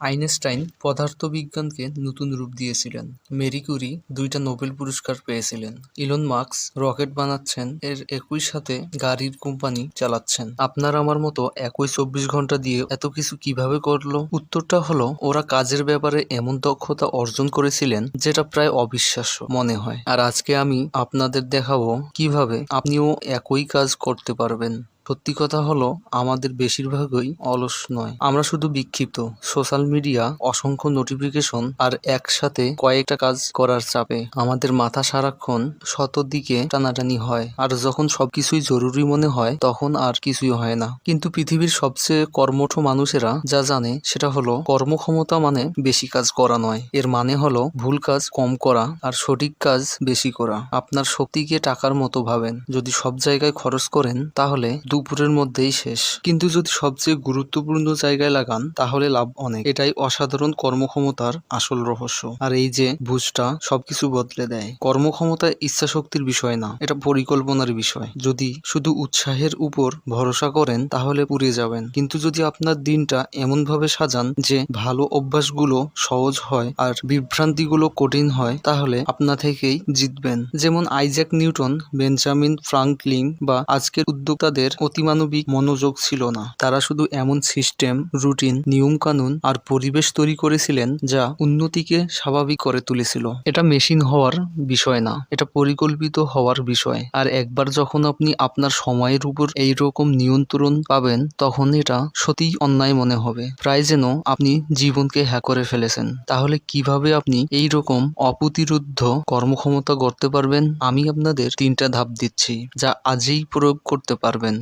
Einstein পদার্থবিজ্ঞানকে নতুন রূপ দিয়েছিলেন। মেরি কুরি দুইটা নোবেল পুরস্কার পেয়েছিলেন। ইলন মার্কস রকেট বানাচ্ছেন, এর একই সাথে গাড়ির কোম্পানি চালাচ্ছেন। আপনার আমার মতো একই চব্বিশ ঘণ্টা দিয়ে এত কিছু কীভাবে করল? উত্তরটা হলো, ওরা কাজের ব্যাপারে এমন দক্ষতা অর্জন করেছিলেন যেটা প্রায় অবিশ্বাস্য মনে হয়। আর আজকে আমি আপনাদের দেখাবো কীভাবে আপনিও একই কাজ করতে পারবেন। সত্যি কথা হলো, আমাদের বেশিরভাগই অলস নয়। আমরা শুধু বিক্ষিপ্ত। সোশ্যাল মিডিয়া, অসংখ্য নোটিফিকেশন আর একসাথে কয়েকটা কাজ করার চাপে। আমাদের মাথা সারাক্ষণ শত দিকে টানাটানি হয়। আর যখন সবকিছুই জরুরি মনে হয়, তখন আর কিছুই হয় না। কিন্তু পৃথিবীর সবচেয়ে কর্মঠ মানুষেরা যা জানে, সেটা হলো কর্মক্ষমতা মানে বেশি কাজ করা নয়। এর মানে হলো ভুল কাজ কম করা আর সঠিক কাজ বেশি করা। আপনার শক্তিকে টাকার মতো ভাবেন। যদি সব জায়গায় খরচ করেন, তাহলে দুপুরের মধ্যেই শেষ। কিন্তু যদি সবচেয়ে গুরুত্বপূর্ণ জায়গায় লাগান, তাহলে লাভ অনেক। এটাই অসাধারণ কর্মক্ষমতার আসল রহস্য। আর এই যে বুঝটা, সবকিছু বদলে দেয়। কর্মক্ষমতা ইচ্ছা শক্তির বিষয় না, এটা পরিকল্পনার বিষয়। যদি শুধু উৎসাহের উপর ভরসা করেন, তাহলে পুড়ে যাবেন। কিন্তু যদি আপনার দিনটা এমনভাবে সাজান যে ভালো অভ্যাসগুলো সহজ হয় আর বিভ্রান্তিগুলো কঠিন হয়, তাহলে আপনা থেকেই জিতবেন। যেমন আইজ্যাক নিউটন, বেঞ্জামিন ফ্রাঙ্কলিন বা আজকের উদ্যোক্তাদের অতিমানবিক মনোযোগ ছিল না। তারা শুধু এমন সিস্টেম, রুটিন, নিয়মকানুন আর পরিবেশ তৈরি করেছিলেন যা উন্নতিকে স্বাভাবিক করে তুলেছিল। এটা মেশিন হওয়ার বিষয় না, এটা পরিকল্পিত হওয়ার বিষয়। আর একবার যখন আপনি আপনার সময়ের উপর এই রকম নিয়ন্ত্রণ পাবেন, তখন এটা সত্যিই অন্যায় মনে হবে। প্রায় যেন আপনি জীবনকে হ্যাক করে ফেলেছেন। তাহলে কীভাবে আপনি এই রকম অপ্রতিরুদ্ধ কর্মক্ষমতা গড়তে পারবেন? আমি আপনাদের তিনটা ধাপ দিচ্ছি, যা আজই প্রয়োগ করতে পারবেন।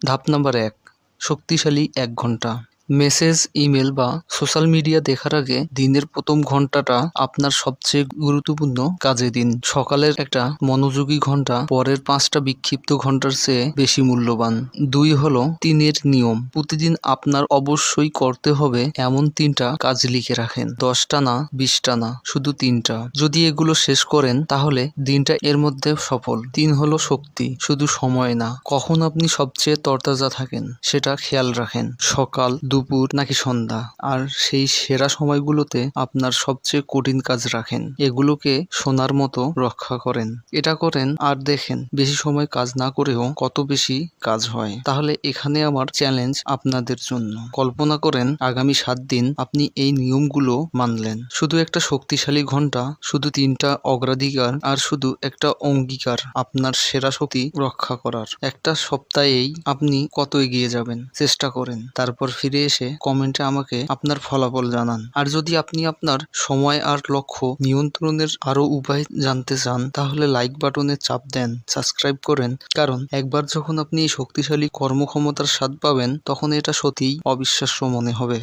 ধাপ নাম্বার এক শক্তিশালী এক ঘণ্টা। মেসেজ, ইমেল বা সোশ্যাল মিডিয়া দেখার আগে দিনের প্রথম ঘন্টাটা আপনার সবচেয়ে গুরুত্বপূর্ণ কাজে দিন। সকালের একটা মনোযোগী ঘণ্টা পরের পাঁচটা বিক্ষিপ্ত ঘণ্টার চেয়ে বেশি মূল্যবান। দুই হলো তিনের নিয়ম। প্রতিদিন আপনার অবশ্যই করতে হবে এমন তিনটা কাজ লিখে রাখেন। দশটা না, বিশটা না, শুধু তিনটা। যদি এগুলো শেষ করেন, তাহলে দিনটা এর মধ্যে সফল। তিন হলো শক্তি। শুধু সময় না, কখন আপনি সবচেয়ে তরতাজা থাকেন, সেটা খেয়াল রাখেন। সকাল দুপুর নাকি সন্ধ্যা, আর সেই সেরা সময়গুলোতে আপনার সবচেয়ে কঠিন কাজ রাখেন। এগুলোকে সোনার মতো রক্ষা করেন। এটা করেন, আর দেখেন, বেশি সময় কাজ না করেও কত বেশি কাজ হয়। তাহলে এখানে আমার চ্যালেঞ্জ আপনাদের জন্য। কল্পনা করেন, আগামী সাত দিন আপনি এই নিয়মগুলো মানলেন। শুধু একটা শক্তিশালী ঘণ্টা শুধু তিনটা অগ্রাধিকার, আর শুধু একটা অঙ্গীকার, আপনার সেরা শক্তি রক্ষা করার। একটা সপ্তাহেই আপনি কত এগিয়ে যাবেন, চেষ্টা করেন। তারপর ফিরে এসে কমেন্টে আমাকে আপনার ফলাফল জানান। আর যদি আপনি আপনার সময় আর লক্ষ্য নিয়ন্ত্রণের আরও উপায় জানতে চান, তাহলে লাইক বাটনে চাপ দেন সাবস্ক্রাইব করেন। কারণ একবার যখন আপনি এই শক্তিশালী কর্মক্ষমতার স্বাদ পাবেন, তখন এটা সত্যিই অবিশ্বাস্য মনে হবে।